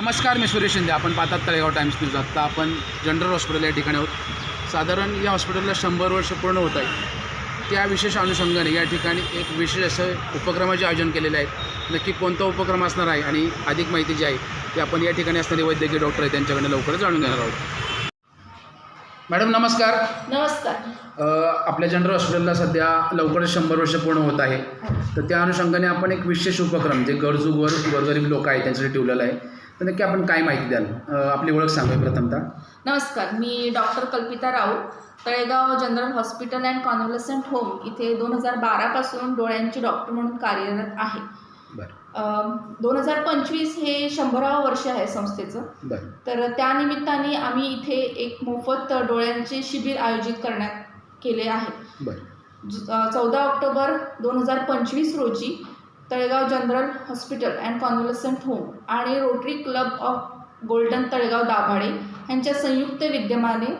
नमस्कार मी सुरेश शिंदे. आपण पाहतात तळेगाव टाइम्स न्यूज. आत्ता आपण जनरल हॉस्पिटल या ठिकाणी आहोत. साधारण या हॉस्पिटलला शंभर वर्ष पूर्ण होत आहे त्या विशेष अनुषंगाने या ठिकाणी एक विशेष असं उपक्रमाचे आयोजन केलेले आहेत नक्की कोणता उपक्रम असणार आहे आणि अधिक माहिती जी आहे ती आपण या ठिकाणी असणारे वैद्यकीय डॉक्टर आहेत त्यांच्याकडे लवकरच जाणून घेणार आहोत. मॅडम नमस्कार. नमस्कार. आपल्या जनरल हॉस्पिटलला सध्या लवकरच शंभर वर्ष पूर्ण होत आहे. तर त्या अनुषंगाने आपण एक विशेष उपक्रम जे गरजू वर गोरगरीब लोक आहेत त्यांच्यासाठी ठेवलेलं आहे. तर नक्की आपण काय माहिती द्याल? आपली ओळख सांगूया प्रथमतः. नमस्कार मी doctor Kalpita Raut Talegaon general hospital and convalescent home इथे दोन हजार बारापासून डोळ्यांची डॉक्टर म्हणून कार्यरत आहे. बरं. दोन हजार पंचवीस हे शंभरावं वर्ष आहे संस्थेचं. बरं. तर त्यानिमित्ताने आम्ही इथे एक मोफत डोळ्यांचे शिबिर आयोजित करण्यात केले आहे. चौदा ऑक्टोबर दोन हजार पंचवीस रोजी Talegaon general hospital and convalescent home आणि Rotary club of golden Talegaon Dabhade यांच्या संयुक्त विद्यमाने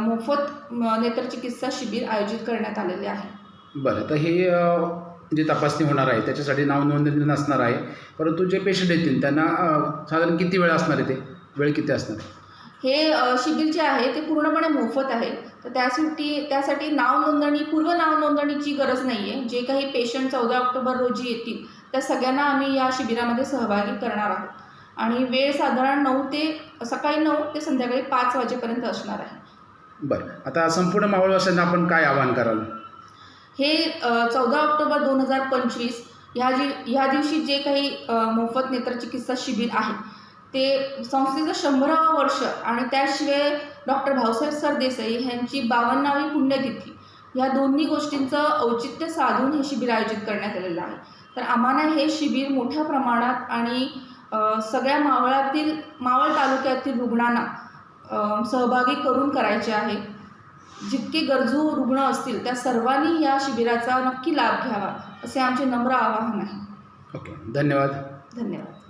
मोफत नेत्रचिकित्सा शिबिर आयोजित करण्यात आलेले आहे. बरं तर हे जे तपासणी होणार आहे त्याच्यासाठी नाव नोंदणी नसणार आहे परंतु जे पेशंट येतील त्यांना साधारण किती वेळ असणार आहे ते? वेळ किती असणार? आहे हे शिबिर जे आहे ते पूर्णपणे मोफत आहे. तर त्यासाठी त्यासाठी नाव नोंदणी पूर्व नाव नोंदणीची गरज नाही आहे जे काही पेशंट चौदा ऑक्टोबर रोजी येतील त्या सगळ्यांना आम्ही या शिबिरामध्ये सहभागी करणार आहोत. आणि वेळ साधारण नऊ ते सकाळी नऊ ते संध्याकाळी पाच वाजेपर्यंत असणार आहे. बरं. आता संपूर्ण मावळवासियांना आपण काय आवाहन कराल? हे चौदा ऑक्टोबर दोन हजार पंचवीस ह्या जी ह्या दिवशी जे काही मोफत नेत्रचिकित्सा शिबिर आहे ते संस्थेचं शंभरावं वर्ष आणि त्याशिवाय डॉक्टर भाऊसाहेब सरदेसाई यांची बावन्नावी पुण्यतिथी या दोन्ही गोष्टींचं औचित्य साधून हे शिबिर आयोजित करण्यात आलेलं आहे. तर आम्हाला हे शिबिर मोठ्या प्रमाणात आणि सगळ्या मावळातील मावळ तालुक्यातील रुग्णांना सहभागी करून करायचे आहे. जितके गरजू रुग्ण असतील त्या सर्वांनी या शिबिराचा नक्की लाभ घ्यावा असे आमचे नम्र आवाहन आहे. ओके धन्यवाद. धन्यवाद.